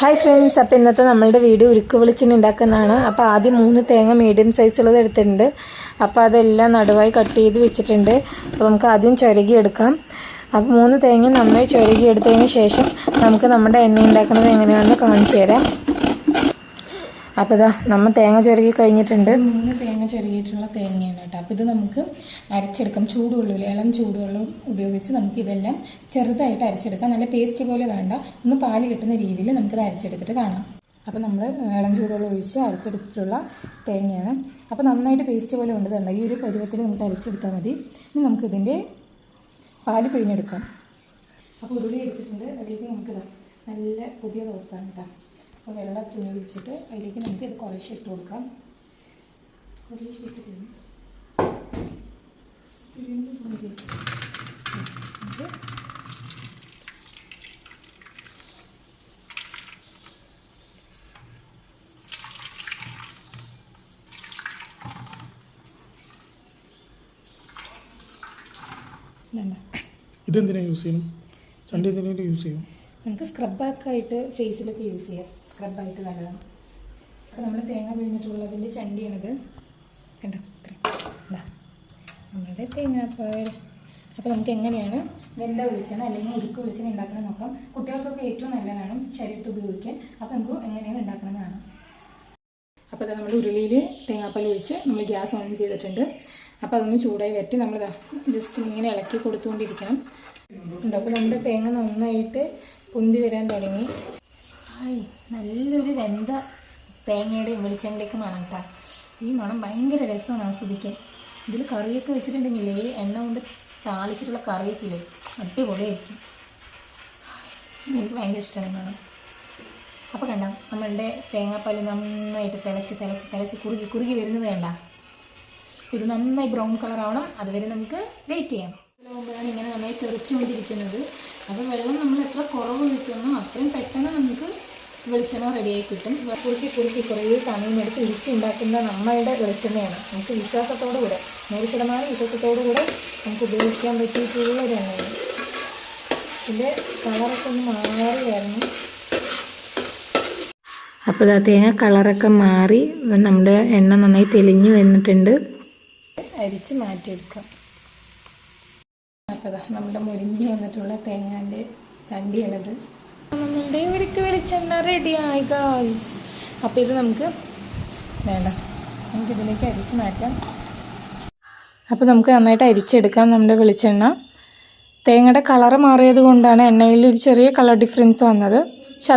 Hi friends അപ്പോൾ ഇന്നത്തെ നമ്മളുടെ വീട് ഉരുക്ക് വെളിച്ചെണ്ണ ഉണ്ടാക്കുന്നതാണ്. അപ്പോൾ ആദ്യം മൂന്ന് തേങ്ങ മീഡിയം സൈസുള്ളത് എടുത്തിട്ടുണ്ട്. അപ്പോൾ അതെല്ലാം നടുവായി കട്ട് ചെയ്ത് വെച്ചിട്ടുണ്ട്. അപ്പോൾ നമുക്ക് ആദ്യം ചുരകി എടുക്കാം. അപ്പോൾ മൂന്ന് തേങ്ങ നന്നായി ചുരകി എടുത്തതിന് ശേഷം നമുക്ക് നമ്മുടെ എണ്ണ ഉണ്ടാക്കുന്നത് എങ്ങനെയാണെന്ന് കാണിച്ചു തരാം. അപ്പോൾ ഇതാ നമ്മൾ തേങ്ങ ചുരുക്കി കഴിഞ്ഞിട്ടുണ്ട്. മൂന്ന് തേങ്ങ ചുരുക്കിയിട്ടുള്ള തേങ്ങയാണ് കേട്ടോ. അപ്പോൾ ഇത് നമുക്ക് അരച്ചെടുക്കാം. ചൂടുവെള്ളം ഇളം ചൂടുവെള്ളം ഉപയോഗിച്ച് നമുക്ക് ഇതെല്ലാം ചെറുതായിട്ട് അരച്ചെടുക്കാം. നല്ല പേസ്റ്റ് പോലെ വേണ്ട. ഒന്ന് പാൽ കിട്ടുന്ന രീതിയിൽ നമുക്കിത് അരച്ചെടുത്തിട്ട് കാണാം. അപ്പോൾ നമ്മൾ ഇളം ചൂടുവെള്ളം ഒഴിച്ച് അരച്ചെടുത്തിട്ടുള്ള തേങ്ങയാണ്. അപ്പോൾ നന്നായിട്ട് പേസ്റ്റ് പോലെ വേണ്ടതുണ്ട് ഈ ഒരു പരുവത്തിൽ നമുക്ക് അരച്ചെടുത്താൽ മതി. ഇനി നമുക്കിതിന്റെ പാൽ പിഴിഞ്ഞെടുക്കാം. അപ്പോൾ ഉരുളി എടുത്തിട്ടുണ്ട്. അതിലേക്ക് നമുക്കിതാ നല്ല പുതിയ തോർത്താണ് കേട്ടോ. അപ്പോൾ വെള്ളം തുണി ഒഴിച്ചിട്ട് അതിലേക്ക് നമുക്ക് ഇത് കുറേശ്ശെ ഇട്ട് കൊടുക്കാം. കുറേശ്ശെ ഇട്ട് കഴിഞ്ഞ് ഇതെന്തിനാ യൂസ് ചെയ്യണം ചണ്ടി എന്തിനായിട്ട് യൂസ് ചെയ്യും നമുക്ക് സ്ക്രബാക്കായിട്ട് ഫേസിലൊക്കെ യൂസ് ചെയ്യാം. സ്ക്രബായിട്ട് നല്ലതാണ്. അപ്പോൾ നമ്മൾ തേങ്ങ പിഴിഞ്ഞിട്ടുള്ളതിന്റെ ചണ്ടിയാണിത്. കണ്ടോ? ഇത്രയും ഇതാ നമ്മുടെ തേങ്ങ അപ്പോൾ നമുക്ക് എങ്ങനെയാണ് വെന്ത വെളിച്ചെണ്ണ അല്ലെങ്കിൽ ഉരുക്ക് വെളിച്ചെണ്ണ ഉണ്ടാക്കണം നോക്കാം. കുട്ടികൾക്കൊക്കെ ഏറ്റവും നല്ലതാണ് ശരീരത്തിൽ ഉപയോഗിക്കാൻ. അപ്പോൾ നമുക്ക് എങ്ങനെയാണ് ഉണ്ടാക്കണം എന്ന് കാണാം. അപ്പോൾ അത് നമ്മൾ ഉരുളിയിൽ തേങ്ങാപ്പാൽ ഒഴിച്ച് നമ്മൾ ഗ്യാസ് ഓൺ ചെയ്തിട്ടുണ്ട്. അപ്പോൾ അതൊന്ന് ചൂടായി വറ്റി നമ്മൾ ജസ്റ്റ് ഇങ്ങനെ ഇളക്കി കൊടുത്തുകൊണ്ടിരിക്കണം. അപ്പോൾ നമ്മുടെ തേങ്ങ നന്നായിട്ട് പൊന്തി വരാൻ തുടങ്ങി. ഹായ് നല്ലൊരു വെന്ത തേങ്ങയുടെ വെളിച്ചെണ്ണയ്ക്ക് മണം കേട്ടോ ഈ മണം ഭയങ്കര രസമാണ് ആസ്വദിക്കാൻ. ഇതിൽ കറിയൊക്കെ വെച്ചിട്ടുണ്ടെങ്കിലേ എണ്ണ കൊണ്ട് താളിച്ചിട്ടുള്ള കറിയൊക്കെ ഇല്ലേ അടിപൊളിയായിരിക്കും എനിക്ക് ഭയങ്കര ഇഷ്ടമാണ് മണം. അപ്പോൾ കണ്ട നമ്മളുടെ തേങ്ങാപ്പാൽ നന്നായിട്ട് തിളച്ച് തിളച്ച് തിളച്ച് കുറുകി കുറുകി വരുന്നത് വേണ്ട ഇത് നന്നായി ബ്രൗൺ കളർ ആവണം അതുവരെ നമുക്ക് വെയിറ്റ് ചെയ്യാം. ഇതിലാകുമ്പോഴാണ് ഇങ്ങനെ നന്നായി തെറിച്ചുകൊണ്ടിരിക്കുന്നത്. അപ്പോൾ വെള്ളം നമ്മൾ എത്ര കുറവ് ഒഴിക്കുന്നോ അത്രയും പെട്ടെന്ന് നമുക്ക് വെളിച്ചെണ്ണ റെഡിയായി കിട്ടും കുറുക്കി കുറുക്കി കുറേ സമയമെടുത്ത് ഉരുക്കി ഉണ്ടാക്കുന്ന നമ്മളുടെ വെളിച്ചെണ്ണയാണ്. നമുക്ക് വിശ്വാസത്തോടു കൂടെ നൂറ് ശതമാനം വിശ്വാസത്തോടു കൂടെ നമുക്ക് ഉപയോഗിക്കാൻ പറ്റിയിട്ടുള്ള ഒരു എണ്ണയാണ്. ഇതിന്റെ കളറൊക്കെ ഒന്ന് മാറി വരണം. അപ്പോൾ ഇതാ തേങ്ങ കളറൊക്കെ മാറി നമ്മുടെ എണ്ണ നന്നായി തെളിഞ്ഞു വന്നിട്ടുണ്ട്. അരിച്ച് മാറ്റിയെടുക്കാം. അപ്പോൾ നമ്മുടെ മുരിഞ്ഞ് വന്നിട്ടുള്ള തേങ്ങാന്റെ ചണ്ടിയാണത് നമ്മളുടെ ഇവർക്ക് വെളിച്ചെണ്ണ റെഡിയായി ഗായ്സ് അപ്പോൾ ഇത് നമുക്ക് വേണ്ട. നമുക്കിതിലേക്ക് അരിച്ച് മാറ്റാം. അപ്പോൾ നമുക്ക് നന്നായിട്ട് അരിച്ചെടുക്കാം നമ്മുടെ വെളിച്ചെണ്ണ. തേങ്ങയുടെ കളറ് മാറിയത് കൊണ്ടാണ് എണ്ണയിൽ ഒരു ചെറിയ കളർ ഡിഫറൻസ് വന്നത്. പക്ഷെ